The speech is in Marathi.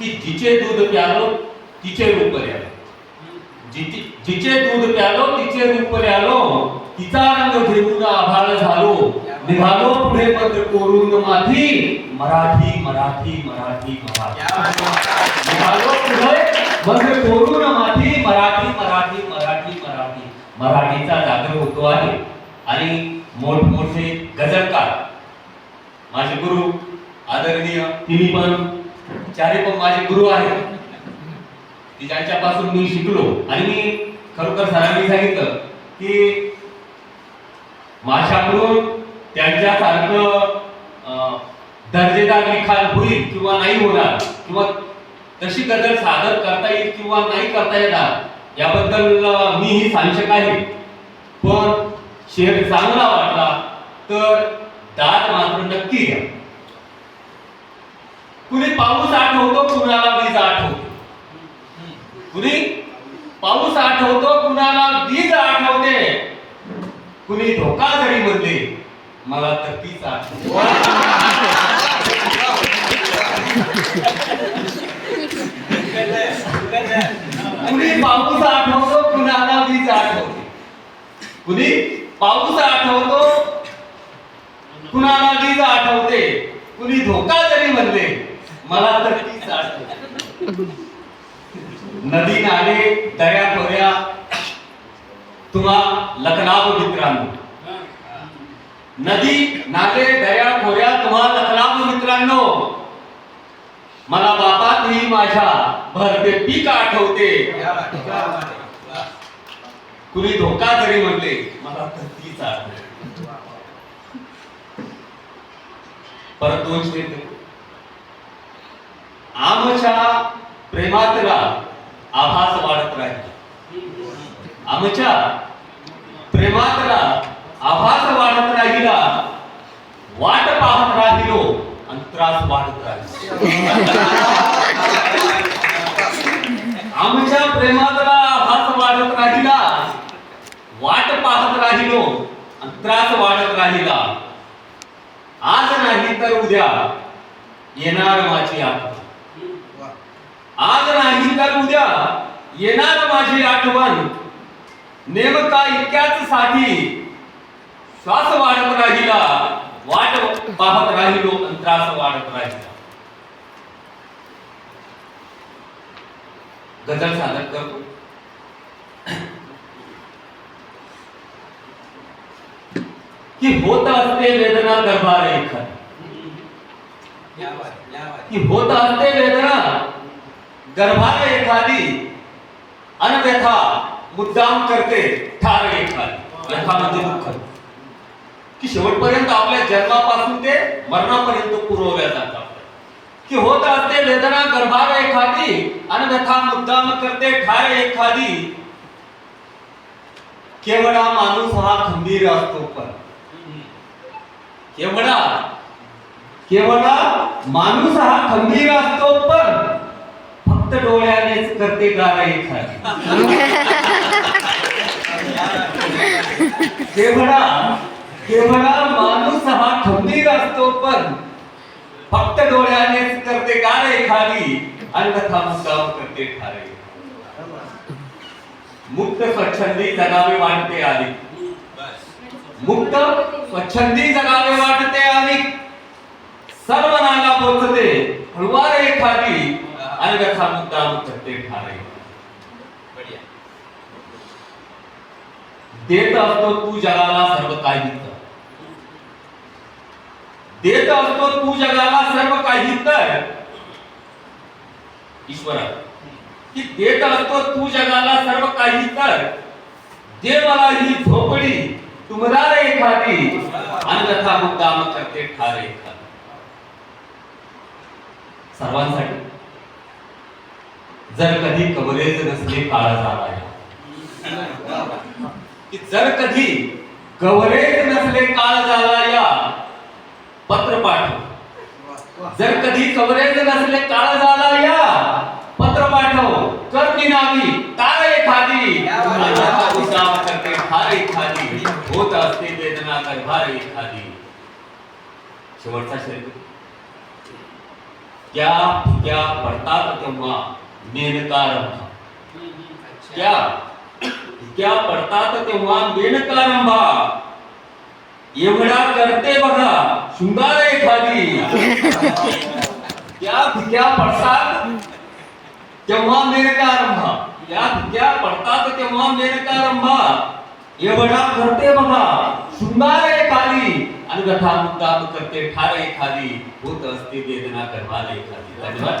की जिचे दूध प्यालो तिचे रूप आलो जिचे जिचे दूध प्यालो तिचे रूप आलो तिचा रंग घेऊन आभाळ झालो. निघालो पुढे पत्र कोरून माथी. मराठी मराठी मराठी मराठी. निघालो पुढे पत्र कोरून माथी. मराठी मराठी मराठी मराठी. मराठीचा जागर होतो आहे. आणि मोठमोठे गजलकार. माझे गुरु आदरणीय तिन्ही पण चारही पण माझे गुरु आहेत. की ज्यांच्यापासून मी शिकलो. आणि मी खरोखर सरांनी सांगितलं की माझ्याकडून त्यांच्यासारखं दर्जेदार लिखाण होईल किंवा नाही होणार किंवा तशी गजल सादर करता येईल किंवा नाही करता येणार याबद्दल मी मीही सांशक आहे. पण शेर चांगला वाटला तर दाद मात्र नक्की घ्या कुणी पाऊस आठवतो कुणाला वीज आठवते कुणी? पाऊस आठवतो कुणाला वीज आठवते कुणी धोका जरी म्हणले मला तर तीच आठवते कुणी पाऊस आठवतो कुणाला वीज आठवते कुणी? पाऊस आठवतो कुणाला वीज आठवते कुणी धोका जरी म्हणले मला तर तीच आठवते नदी नाले दऱ्या खोऱ्या. तुम्हा लखनाव मित्रांनो. नदी नाले दऱ्या खोऱ्या तुम्हा लखनाव मित्रांनो. मला बापातही माझ्या भरते पीक आठवते. कुणी धोका जरी म्हणले मला तर तीच आठवते परत दोन आमच्या प्रेमातला आभास वाढत राहील. आमच्या प्रेमातला आभास वाढत राहिला वाट पाहत राहिलो आणि त्रास वाढत राहील. आमच्या प्रेमातला आभास वाढत राहिला वाट पाहत राहिलो आणि त्रास वाढत राहिला. आज नाही तर उद्या येणार माझी आठवण. आज नाही तर उद्या? येणार माझी आठवण. नेमका इतक्याच साठी श्वास वाढत राहिला. वाट पाहत राहिलो आणि त्रास वाढत राहिला. गजल सादर करतो. की होत असते वेदना दरबार एखादी की होत असते वेदना गर्भाला एखादी अनव्यथा मुद्दाम करते ठार एखादी. व्यथा म्हणजे दुःख. की शेवटपर्यंत आपल्या जन्मापासून ते मरणापर्यंत पुरवल्या जातात की होत असते वेदना गर्भार एखादी अनव्यथा मुद्दाम करते ठार एखादी. केवळा माणूस हा खंबीर असतो पण. केवळा केवळा माणूस हा खंबीर असतो पण फक्त डोळ्यानेच करते गारा एखादी केवळा केवळा माणूस हा खंबीर असतो पण फक्त डोळ्यानेच करते गाणे खाली अन्यथा मुक्काम करते ठारे मुक्त स्वच्छंदी जगावे वाटते आली मुक्त स्वच्छंदी जगावे वाटते आणि सर्वनाला बोचते पोचते हळुवारे अन्यथा मुद्दाम करते ठारे देत असतो तू जगाला सर्व काही देत असतो तू जगाला सर्व काही तर ईश्वरा की देत असतो तू जगाला सर्व काही तर दे मला ही झोपडी तुमदार एखादी अन्यथा मुद्दाम करते ठार सर्वांसाठी। जर कधी कवरेज नसले काळ झाला की जर कधी कव्हरेज नसले काळ झाला या पत्र पाठव. जर कधी कव्हरेज नसले काळ झाला या पत्र पाठव. कर निनावी नावी तार एखादी. करते फार एखादी. होत असते वेदना गर्भार एखादी. शेवटचा शरीर त्या क्या पडतात तेव्हा अच्छा. क्या? क्या पडतात तेव्हा मेनकारंभा एवढा करते बघा शृंगार एखादी त्या भिक्या पडतात तेव्हा मेनकारंभा त्या भिक्या पडतात तेव्हा मेनकारंभा एवढा करते बघा शृंगार एखादी आणि कथा मुद्दाम करते ठार एखादी होत असते वेदना करवार एखादी धन्यवाद.